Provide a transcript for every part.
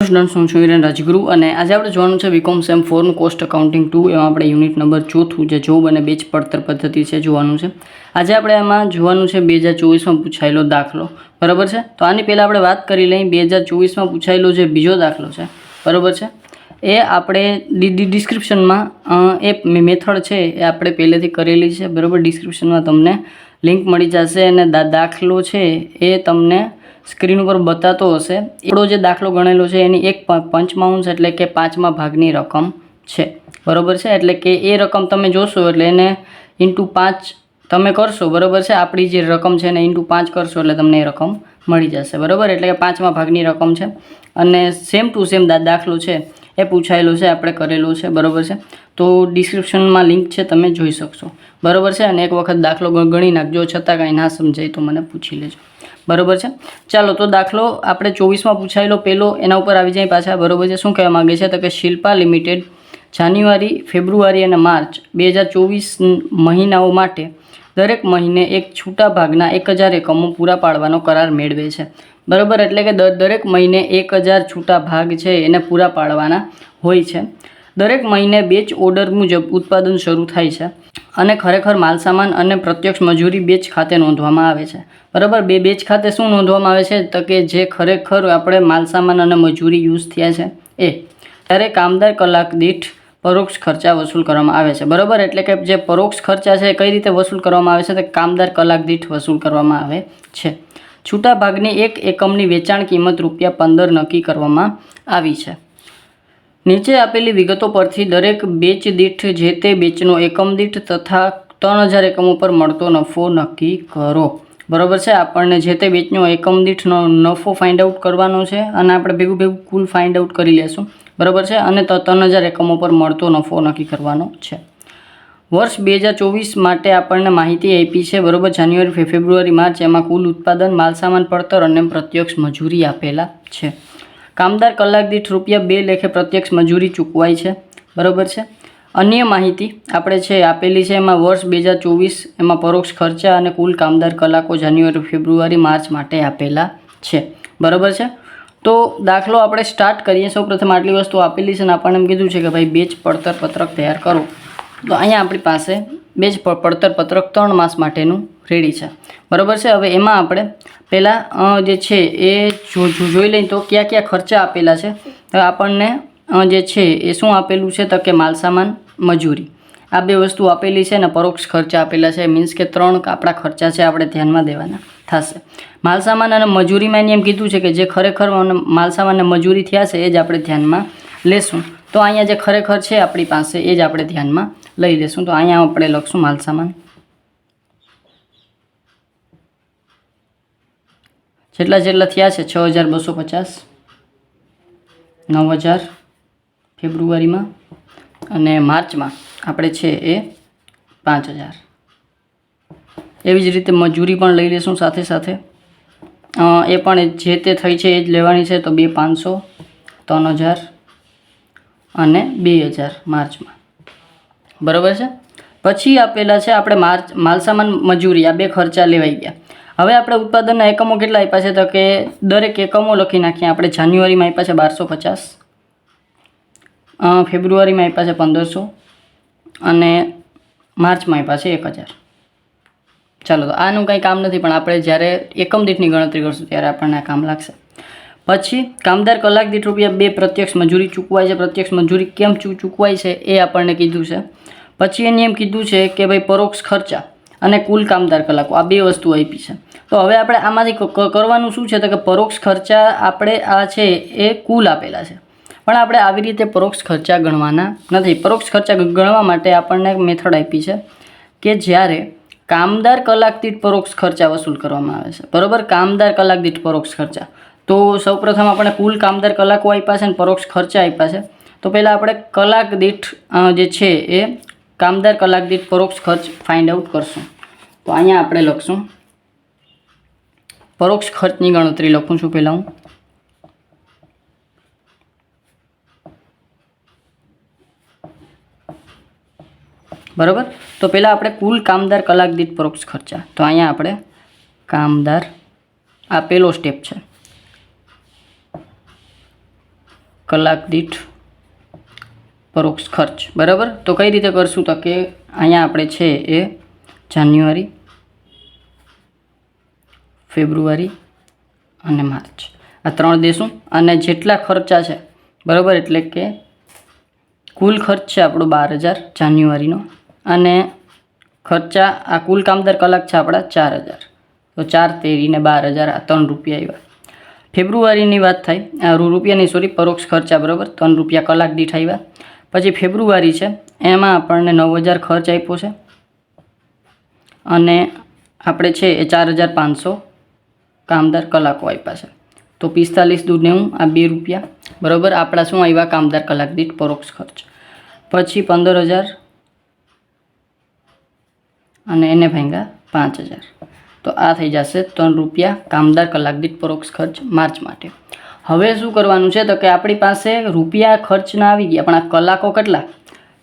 Students હું છું હિરેન રાજગુરુ અને આજે આપણે જોવાનું છે બીકોમ સેમ ફોરનું કોસ્ટ અકાઉન્ટિંગ ટુ એમાં આપણે યુનિટ નંબર ચોથું જે જોબ અને બેચ પડતર પદ્ધતિ છે જોવાનું છે. આજે આપણે આમાં જોવાનું છે બે હજાર ચોવીસમાં પૂછાયેલો દાખલો. બરાબર છે? તો આની પહેલાં આપણે વાત કરી લઈએ બે હજાર ચોવીસમાં પૂછાયેલો જે બીજો દાખલો છે. બરાબર છે? એ આપણે ડિસ્ક્રિપ્શનમાં એ મેથડ છે એ આપણે પહેલેથી કરેલી છે. બરાબર? ડિસ્ક્રિપ્શનમાં તમને લિંક મળી જશે અને દાખલો છે એ તમને સ્ક્રીન ઉપર બતાતો હશે. એડો જે દાખલો ગણેલો છે, એની એક પંચમાંશ એટલે કે પાંચમા ભાગની રકમ છે. બરાબર છે? એટલે કે એ રકમ તમે જોશો એટલે એને ઇન્ટુ પાંચ તમે કરશો, બરાબર છે? આપણી જે રકમ છે એને ઇન્ટુ પાંચ કરશો એટલે તમને એ રકમ મળી જશે. બરોબર? એટલે કે પાંચમા ભાગની રકમ છે. અને સેમ ટુ સેમ દાખલો છે, એ પૂછાયેલો છે, આપણે કરેલો છે, બરાબર છે? તો ડિસ્ક્રિપ્શનમાં લિંક છે, તમે જોઈ શકશો. બરાબર છે? અને એક વખત દાખલો ગણી નાખજો, છતાં કાંઈ ના સમજાય તો મને પૂછી લેજો. બરોબર છે? ચાલો, તો દાખલો આપણે ચોવીસમાં પૂછાયેલો પહેલો એના ઉપર આવી જાય પાછા. બરોબર છે? શું કહેવા માગે છે? તો કે શિલ્પા લિમિટેડ જાન્યુઆરી, ફેબ્રુઆરી અને માર્ચ બે હજાર ચોવીસ મહિનાઓ માટે દરેક મહિને એક છૂટા ભાગના એક હજાર એકમો પૂરા પાડવાનો કરાર મેળવે છે. બરોબર? એટલે કે દર દરેક મહિને એક હજાર છૂટા ભાગ છે એને પૂરા પાડવાના હોય છે. દરેક મહિને બેચ ઓર્ડર મુજબ ઉત્પાદન શરૂ થાય છે અને ખરેખર માલસામાન અને પ્રત્યક્ષ મજૂરી બેચ ખાતે નોંધવામાં આવે છે. બરાબર? બે બેચ ખાતે શું નોંધવામાં આવે છે? તો કે જે ખરેખર આપણે માલસામાન અને મજૂરી યુઝ થયા છે, એ ત્યારે કામદાર કલાક દીઠ પરોક્ષ ખર્ચા વસૂલ કરવામાં આવે છે. બરાબર? એટલે કે જે પરોક્ષ ખર્ચા છે કઈ રીતે વસૂલ કરવામાં આવે છે? તો કામદાર કલાક દીઠ વસૂલ કરવામાં આવે છે. છૂટા ભાગની એક એકમની વેચાણ કિંમત રૂપિયા પંદર નક્કી કરવામાં આવી છે. નીચે આપેલી વિગતો પરથી દરેક બેચ દીઠ જે તે બેચનો એકમ દીઠ તથા ત્રણ હજાર એકમો પર મળતો નફો નક્કી કરો. બરોબર છે? આપણને જે તે બેચનો એકમ દીઠનો નફો ફાઇન્ડ આઉટ કરવાનો છે અને આપણે ભેગું ભેગું કુલ ફાઇન્ડ આઉટ કરી લેશું. બરોબર છે? અને ત્રણ હજાર એકમો પર મળતો નફો નક્કી કરવાનો છે. વર્ષ બે હજાર ચોવીસ માટે આપણને માહિતી આપી છે, બરોબર? જાન્યુઆરી ફેબ્રુઆરી, માર્ચ, એમાં કુલ ઉત્પાદન, માલસામાન, પડતર અને પ્રત્યક્ષ મજૂરી આપેલા છે. કામદાર કલાક દીઠ રૂપિયા બે લેખે પ્રત્યક્ષ મજૂરી ચૂકવાય છે. બરોબર છે? અન્ય માહિતી આપણે છે આપેલી છે, એમાં વર્ષ બે હજાર ચોવીસ એમાં પરોક્ષ ખર્ચા અને કુલ કામદાર કલાકો જાન્યુઆરી, ફેબ્રુઆરી, માર્ચ માટે આપેલા છે. બરોબર છે? તો દાખલો આપણે સ્ટાર્ટ કરીએ. સૌપ્રથમ આટલી વસ્તુ આપેલી છે અને આપણને એમ કીધું છે કે ભાઈ બેચ પડતર પત્રક તૈયાર કરો. તો અહીંયા આપણી પાસે બેચ પ- પડતર પત્રક ત્રણ માસ માટેનું રેડી છે. બરોબર છે? હવે એમાં આપણે પહેલાં જે છે એ જો, જો- જોઈ લઈએ તો કયા કયા ખર્ચા આપેલા છે. તો આપણને જે છે, એ શું આપેલું છે? તો કે માલસામાન મજૂરી. આ બે વસ્તુ આપેલી છે ને પરોક્ષ ખર્ચા આપેલા છે. મીન્સ કે ત્રણ આપણા ખર્ચા છે, આપણે ધ્યાનમાં દેવાના. થશે. માલસામાન અને મજૂરીમાં એની એમ કીધું છે કે જે ખરેખર મને માલસામાન અને મજૂરી થયા છે, એ જ આપણે ધ્યાનમાં લેશું. તો અહીંયા જે ખરેખર છે આપણી પાસે, એ જ આપણે ધ્યાનમાં લઈ લેશું. તો અહીંયા આપણે લખશું માલસામાન જેટલા જેટલા થયા છે, છ હજાર બસો પચાસ, નવ હજાર ફેબ્રુઆરીમાં અને માર્ચમાં આપણે છે એ પાંચ હજાર. એવી જ રીતે મજૂરી પણ લઈ લેશું સાથે સાથે. એ પણ જે તે થઈ છે એ જ લેવાની છે તો બે પાંચસો, ત્રણ હજાર અને બે હજાર માર્ચમાં. બરાબર છે? પછી આપેલા છે આપણે માર્ચ, માલસામાન મજૂરી, આ બે ખર્ચા લેવાઈ ગયા. હવે આપણે ઉત્પાદનના એકમો કેટલા આપ્યા છે તો કે દરેક એકમો લખી નાખીએ. આપણે જાન્યુઆરીમાં આપ્યા છે બારસો પચાસ. ફેબ્રુઆરીમાં આપ્યા છે પંદરસો અને માર્ચમાં આપ્યા છે એક હજાર. ચાલો, તો આનું કંઈ કામ નથી, પણ આપણે જ્યારે એકમ દીઠની ગણતરી કરશું ત્યારે આપણને આ કામ લાગશે. પછી, કામદાર કલાક દીઠ રૂપિયા બે પ્રત્યક્ષ મજૂરી ચૂકવાય છે. પ્રત્યક્ષ મજૂરી કેમ ચૂ, ચૂકવાય છે એ આપણને કીધું છે. પછી એની એમ કીધું છે કે ભાઈ પરોક્ષ ખર્ચા અને કુલ કામદાર કલાકો, આ બે વસ્તુ આપી છે. તો હવે આપણે આમાંથી કરવાનું શું છે? તો કે પરોક્ષ ખર્ચા આપણે આ છે એ કુલ આપેલા છે. પણ આપણે આવી રીતે પરોક્ષ ખર્ચા ગણવાના નથી. પરોક્ષ ખર્ચા ગણવા માટે આપણને મેથડ આપી છે કે જ્યારે કામદાર કલાક દીઠ પરોક્ષ ખર્ચા વસૂલ કરવામાં આવે છે. બરાબર? કામદાર કલાક દીઠ પરોક્ષ ખર્ચા. તો સૌપ્રથમ આપણે કુલ કામદાર કલાકો આપ્યા છે અને પરોક્ષ ખર્ચા આપ્યા છે. તો પહેલાં આપણે કલાક દીઠ જે છે એ કામદાર કલાક દીઠ પરોક્ષ ખર્ચ ફાઇન્ડ આઉટ કરશું. તો અહીંયા આપણે લખશું. પરોક્ષ ખર્ચની ગણતરી લખું છું પહેલાં હું. બરાબર? તો પહેલાં આપણે કુલ કામદાર કલાક દીઠ પરોક્ષ ખર્ચા. તો અહીંયા આપણે કામદાર, આ પહેલો સ્ટેપ છે. કલાક દીઠ પરોક્ષ ખર્ચ. બરાબર? તો કઈ રીતે કરશું તો કે અહીંયા આપણે છે એ જાન્યુઆરી, ફેબ્રુઆરી અને માર્ચ. આ ત્રણ દેશું અને જેટલા ખર્ચા છે, બરાબર? એટલે કે કુલ ખર્ચ છે આપણો બાર હજાર જાન્યુઆરીનો. અને ખર્ચા, આ કુલ કામદાર કલાક છે આપણા ચાર હજાર. તો ચાર તેરીને બાર હજાર આ ત્રણ રૂપિયા આવ્યા. ફેબ્રુઆરીની વાત થાય. આ રૂપિયાની સોરી, પરોક્ષ ખર્ચા, બરાબર? ત્રણ રૂપિયા કલાક દીઠ આવ્યા. પછી ફેબ્રુઆરી છે. એમાં આપણને નવ હજાર ખર્ચ આપ્યો છે. અને આપણે છે એ ચાર હજાર પાંચસો કામદાર કલાકો આપ્યા છે. તો પિસ્તાલીસ દૂર નેવું, આ બે રૂપિયા. બરાબર? આપણા શું આવ્યા? કામદાર કલાક દીઠ પરોક્ષ ખર્ચ. પછી પંદર હજાર અને એને ભાંગ્યા પાંચ હજાર. તો આ થઈ જશે ત્રણ રૂપિયા કામદાર કલાક દીઠ પરોક્ષ ખર્ચ માર્ચ માટે. હવે શું કરવાનું છે? તો કે આપણી પાસે રૂપિયા ખર્ચના આવી ગયા, પણ આ કલાકો કેટલા?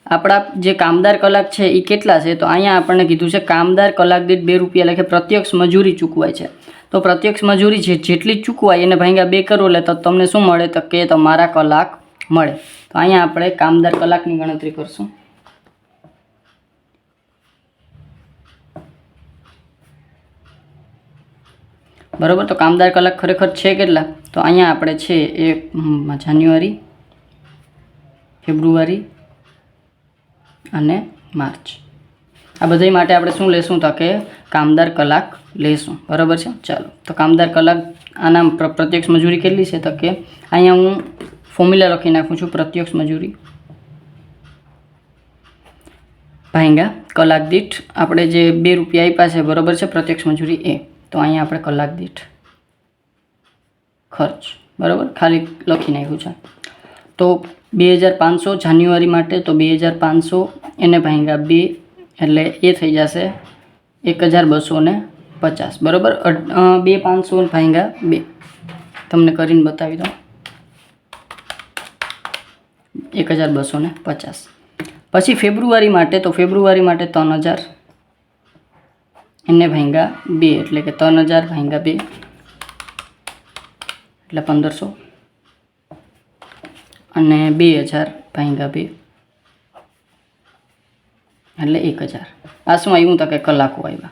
આપણા જે કામદાર કલાક છે એ કેટલા છે? તો અહીંયા આપણને કીધું છે કામદાર કલાક દીઠ બે રૂપિયા લખે, પ્રત્યક્ષ મજૂરી ચૂકવાય છે. તો પ્રત્યક્ષ મજૂરી જે જેટલી ચૂકવાય, એને ભાંગ્યા બે કરો, એટલે તો તમને શું મળે? તો કે તમારા કલાક મળે. તો અહીંયા આપણે કામદાર કલાકની ગણતરી કરશું. બરાબર? તો કામદાર કલાક ખરેખર છે કેટલા? તો અહીંયા આપણે છે એ જાન્યુઆરી, ફેબ્રુઆરી અને માર્ચ. આ બધાય માટે આપણે શું લેશું? તો કે કામદાર કલાક લેશું. બરાબર છે? ચાલો. તો કામદાર કલાક આના પ્ર- પ્રત્યક્ષ મજૂરી કેટલી છે? તો કે અહીંયા હું ફોર્મ્યુલા લખી નાખું છું, પ્રત્યક્ષ મજૂરી. ભાઈંગા કલાક દીઠ આપણે જે બે રૂપિયા આપ્યા છે, બરાબર છે? પ્રત્યક્ષ મજૂરી એ. તો અહીંયા આપણે કલાક દીઠ ખર્ચ, બરાબર? ખાલી લખી નાખ્યું છે. તો બે હજાર પાંચસો જાન્યુઆરી માટે તો બે હજાર પાંચસો, એને ભાંગ્યા બે, એટલે એ થઈ જશે એક હજાર બસો ને પચાસ, બરાબર? બે પાંચસો ભાંગ્યા બે. તમને કરીને બતાવી દઉં. એક હજાર બસો પચાસ. પછી ફેબ્રુઆરી માટે તો ફેબ્રુઆરી માટે ત્રણ હજાર. એને ભાંગ્યા બે, એટલે કે ત્રણ હજાર ભાંગ્યા બે. એટલે પંદરસો. અને બે હજાર ભાંગ્યા બે. એટલે એક હજાર. આ શું આવ્યું? તો કે કલાકો આવ્યા.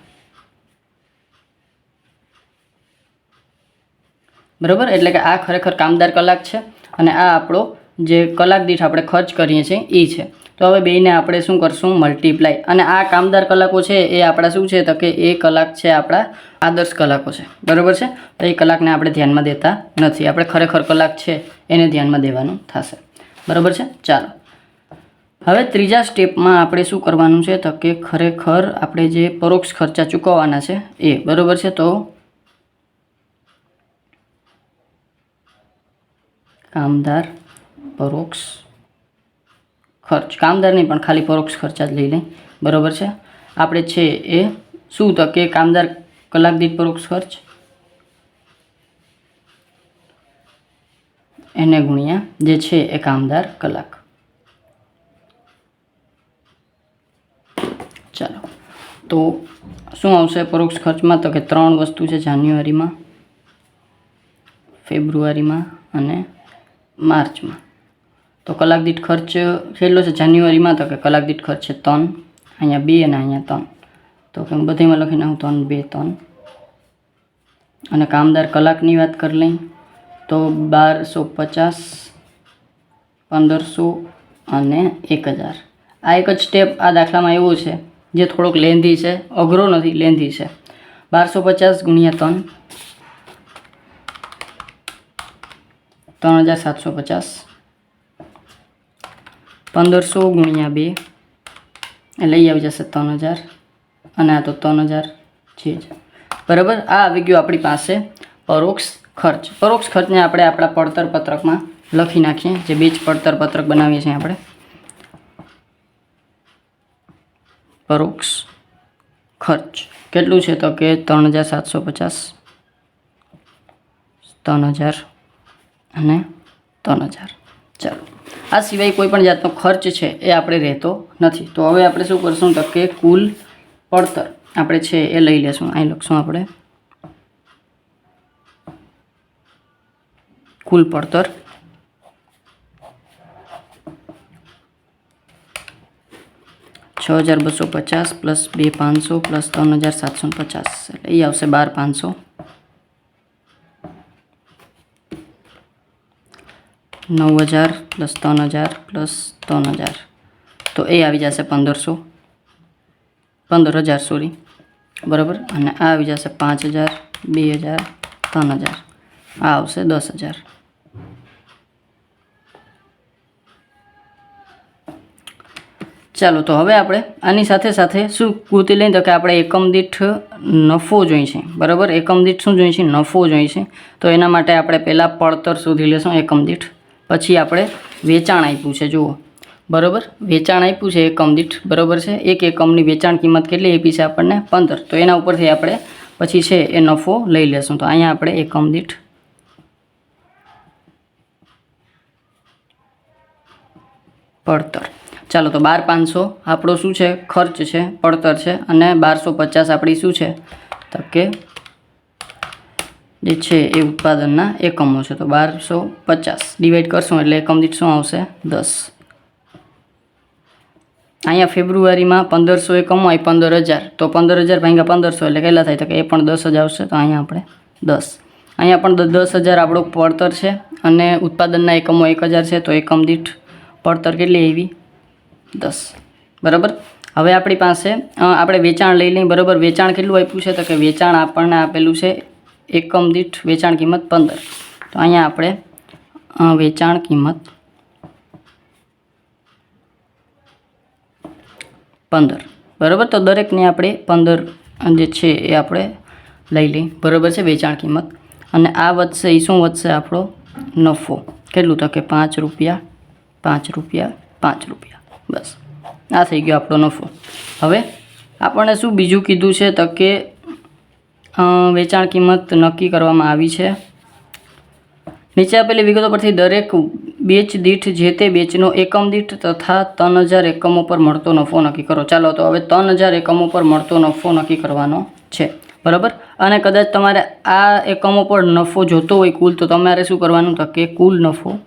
બરાબર? એટલે કે આ ખરેખર કામદાર કલાક છે અને આ આપણો જે કલાક દીઠ આપણે ખર્ચ કરીએ છીએ એ છે. તો હવે બેને આપણે શું કરશું? મલ્ટીપ્લાય અને આ કામદાર કલાકો છે, એ આપણા શું છે? તો કે એ કલાક છે આપણા આદર્શ કલાકો છે. બરાબર છે? તો એ કલાકને આપણે ધ્યાનમાં દેતા નથી. આપણે ખરેખર કલાક છે, એને ધ્યાનમાં દેવાનું થશે. બરાબર છે? ચાલો. હવે ત્રીજા સ્ટેપમાં આપણે શું કરવાનું છે? તો કે ખરેખર આપણે જે પરોક્ષ ખર્ચા ચૂકવવાના છે, એ. બરાબર છે? તો કામદાર પરોક્ષ ખર્ચ કામદાર નહીં પણ ખાલી પરોક્ષ ખર્ચા જ લઈ લઈ બરાબર છે? આપણે છે એ શું તો કે કામદાર કલાક દીઠ પરોક્ષ ખર્ચ? એને ગુણ્યા જે છે એ કામદાર કલાક. ચાલો. તો શું આવશે પરોક્ષ ખર્ચમાં? તો કે ત્રણ વસ્તુ છે જાન્યુઆરીમાં, ફેબ્રુઆરીમાં અને માર્ચમાં. તો કલાક દીઠ ખર્ચ કેટલો છે? જાન્યુઆરીમાં તો કે કલાક દીઠ ખર્ચ છે ત્રણ. અહીંયા બે અને અહીંયા ત્રણ. તો કે હું બધીમાં લખી નાખું ત્રણ, બે, ત્રણ. અને કામદાર કલાકની વાત કરી લઈ, તો બારસો પચાસ, પંદરસો અને એક હજાર. આ એક જ સ્ટેપ આ દાખલામાં એવું છે, જે થોડોક લેન્ધી છે, અઘરો નથી, લેન્ધી છે. બારસો પચાસ ગુણ્યા ત્રણ. ત્રણ હજાર સાતસો પચાસ. પંદરસો ગુણ્યા બે. એ લઈ આવી જશે ત્રણ હજાર. અને આ તો ત્રણ હજાર છે જ. બરાબર? આ આવી ગયું આપણી પાસે પરોક્ષ ખર્ચ. પરોક્ષ ખર્ચને આપણે આપણા પડતર પત્રકમાં લખી નાખીએ, જે બીજ પડતર પત્રક બનાવીએ છીએ આપણે. પરોક્ષ ખર્ચ. કેટલું છે તો કે ત્રણ હજાર સાતસો પચાસ. ત્રણ હજાર અને ત્રણ હજાર. ચાલો. આ સિવાય કોઈ પણ જાતનો ખર્ચ છે એ આપણે રહેતો નથી. તો હવે આપણે શું કરશું તો કે કુલ પડતર આપણે છે એ લઈ લેશું. અહીં લખશું આપણે. કુલ પડતર. છ હજાર બસો પચાસ પ્લસ બે પાંચસો પ્લસ ત્રણ હજાર સાતસો પચાસ. એટલે એ આવશે બાર પાંચસો. નવ હજાર પ્લસ ત્રણ હજાર પ્લસ ત્રણ હજાર. તો એ આવી જશે પંદરસો. પંદર હજાર સોરી. બરાબર? અને આ આવી જશે પાંચ હજાર, બે હજાર, ત્રણ હજાર. આ આવશે દસ હજાર. ચાલો, તો હવે આપણે આની સાથે સાથે શું કૃતિ લઈને તો કે આપણે એકમ દીઠ નફો જોઈએ છે બરાબર? એકમ દીઠ શું જોઈએ છે નફો જોઈએ છે તો એના માટે આપણે પહેલાં પડતર શોધી લેશું એકમ દીઠ. પછી આપણે વેચાણ આપ્યું છે, જુઓ. બરાબર? વેચાણ આપ્યું છે એકમ દીઠ, બરાબર છે? એક એકમની વેચાણ કિંમત કેટલી આપી છે આપણને? પંદર. તો એના ઉપરથી આપણે પછી છે એ નફો લઈ લેશું. તો અહીંયા આપણે એકમ દીઠ પડતર. ચાલો, તો બાર પાંચસો. આપણો શું છે? ખર્ચ છે, પડતર છે. અને બારસો પચાસ આપણી શું છે? તો કે જે છે એ ઉત્પાદનના એકમો છે. તો બારસો પચાસ. ડિવાઈડ કરશું એટલે એકમ દીઠ શું આવશે? દસ. અહીંયા ફેબ્રુઆરીમાં પંદરસો એકમો હોય પંદર હજાર. તો પંદર હજાર ભાગ્યા પંદરસો એટલે કેટલા થાય? તો કે એ પણ દસ જ આવશે. તો અહીંયા આપણે દસ. અહીંયા પણ દસ હજાર આપણું પડતર છે અને ઉત્પાદનના એકમો એક હજાર છે. તો એકમ દીઠ પડતર કેટલી આવી? દસ. બરાબર? હવે આપણી પાસે આપણે વેચાણ લઈ લઈએ. બરાબર? વેચાણ કેટલું આપ્યું છે? તો કે વેચાણ આપણને આપેલું છે એકમ દીઠ વેચાણ કિંમત પંદર. તો અહીંયા આપણે વેચાણ કિંમત પંદર. બરાબર? તો દરેકને આપણે પંદર જે છે એ આપણે લઈ લઈ બરાબર છે? વેચાણ કિંમત. અને આ વધશે એ શું વધશે? આપણો નફો. કેટલું તો કે પાંચ રૂપિયા પાંચ રૂપિયા પાંચ રૂપિયા. બસ. આ થઈ ગયો આપણો નફો. હવે, આપણને શું બીજું કીધું છે? તો કે વેચાણ કિંમત નક્કી કરવામાં આવી છે. નીચે આપેલી વિગતો પરથી દરેક બેચ દીઠ જે તે બેચનો એકમ દીઠ તથા ત્રણ હજાર એકમો પર મળતો નફો નક્કી કરો. ચાલો તો હવે ત્રણ હજાર એકમો પર મળતો નફો નક્કી કરવાનો છે. બરાબર? અને કદાચ તમારે આ એકમો પર નફો જોતો હોય કુલ, તો તમારે શું કરવાનું? તો કે કુલ નફો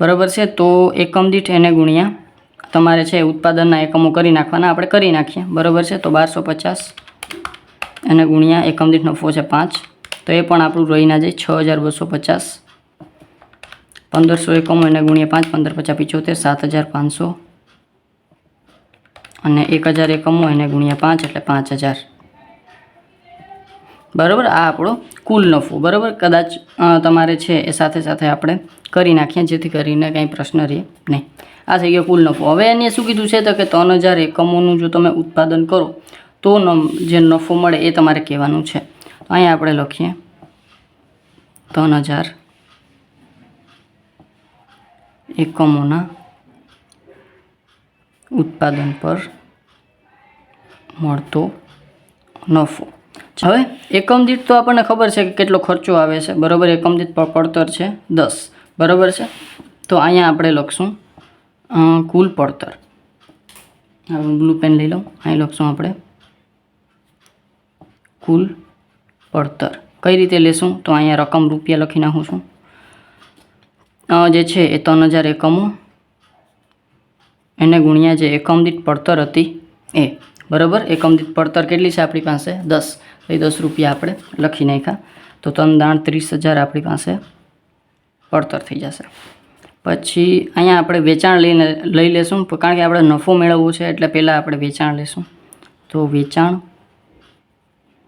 બરાબર છે? તો એકમ દીઠ એને ગુણ્યા તમારે છે ઉત્પાદનના એકમો કરી નાખવાના, આપણે કરી નાખીએ. બરાબર છે? તો બારસો પચાસ એને ગુણ્યા એકમ દીઠ નફો છે પાંચ. તો એ પણ આપણું રહી ના જાય છ હજાર બસો પચાસ. પંદરસો એકમો એને ગુણ્યા પાંચ, પંદર પચાસ પિચોતેર, સાત હજાર પાંચસો. અને એક હજાર એકમો એને ગુણ્યા પાંચ એટલે પાંચ હજાર. બરાબર? આ આપણો કુલ નફો, બરાબર? કદાચ તમારે છે એ સાથે સાથે આપણે કરી નાખીએ, જેથી કરીને કંઈ પ્રશ્ન રહે નહીં. આ થઈ ગયો કુલ નફો. હવે એને શું કીધું છે તો કે ત્રણ હજાર એકમોનું જો તમે ઉત્પાદન કરો, તો જે નફો મળે એ તમારે કહેવાનું છે. અહીંયા આપણે લખીએ. ત્રણ હજાર એકમોના ઉત્પાદન પર મળતો નફો. હવે, એકમ દીઠ તો આપણને ખબર છે કે કેટલો ખર્ચો આવે છે. બરાબર, એકમ દીઠ પડતર છે દસ. બરાબર છે? તો અહીંયા આપણે લખશું કુલ પડતર. બ્લુ પેન લઈ લઉં. અહીં લખશું આપણે, કુલ પડતર. કઈ રીતે લેશું? તો અહીંયા રકમ રૂપિયા લખી નાખું છું. જે છે એ ત્રણ હજાર એકમો. એને ગુણ્યા જે એકમ દીઠ પડતર હતી એ. બરાબર? એકમ દીઠ પડતર કેટલી છે આપણી પાસે? દસ. તો એ દસ રૂપિયા આપણે લખી નાખ્યા. તો ત્રણ દાણ ત્રીસ હજાર આપણી પાસે પડતર થઈ જશે. પછી અહીંયા આપણે વેચાણ લઈને લઈ લેશું કારણ કે આપણે નફો મેળવવો છે, એટલે પહેલાં આપણે વેચાણ લેશું. તો વેચાણ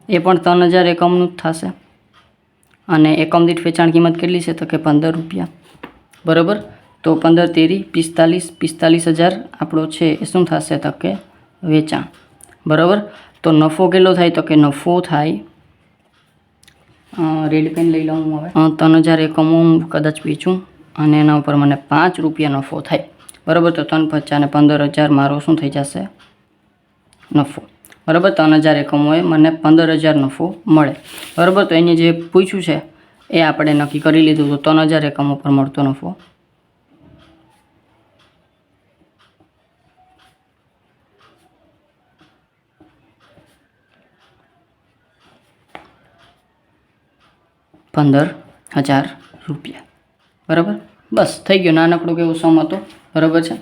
એ પણ ત્રણ હજાર એકમનું જ થશે. અને એકમ દીઠ વેચાણ કિંમત કેટલી છે? તો કે પંદર રૂપિયા. બરાબર? તો પંદર તેરી પિસ્તાલીસ પિસ્તાલીસ હજાર આપણો છે. એ શું થશે? તો કે વેચાણ. બરાબર? તો નફો કેટલો થાય? તો કે નફો થાય? રેડ પેન લઈ લઉં હું હવે ત્રણ હજાર એકમો હું કદાચ વેચું અને એના ઉપર મને પાંચ રૂપિયા નફો થાય. બરાબર? તો ત્રણ પચાસ ને પંદર હજાર મારો શું થઈ જશે? નફો. બરાબર? ત્રણ હજાર એકમોએ મને પંદર હજાર નફો મળે. બરાબર? તો એને જે પૂછ્યું છે એ આપણે નક્કી કરી લીધું. તો ત્રણ હજાર એકમો પર મળતો નફો. પંદર હજાર રૂપિયા. બરાબર? બસ, થઈ ગયો. નાનકડો કેવો સમ હતો. બરાબર છે?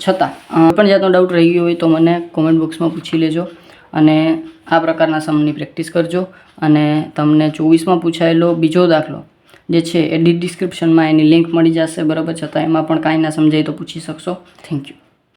છતાં પણ જાતનો ડાઉટ રહી ગયો હોય તો મને કોમેન્ટ બોક્સમાં પૂછી લેજો અને આ પ્રકારના સમની પ્રેક્ટિસ કરજો. અને તમને ચોવીસમાં પૂછાયેલો બીજો દાખલો, જે છે, એ ડિસ્ક્રિપ્શનમાં એની લિંક મળી જશે. બરાબર છતાં એમાં પણ કાંઈ ના સમજાય તો પૂછી શકશો. Thank you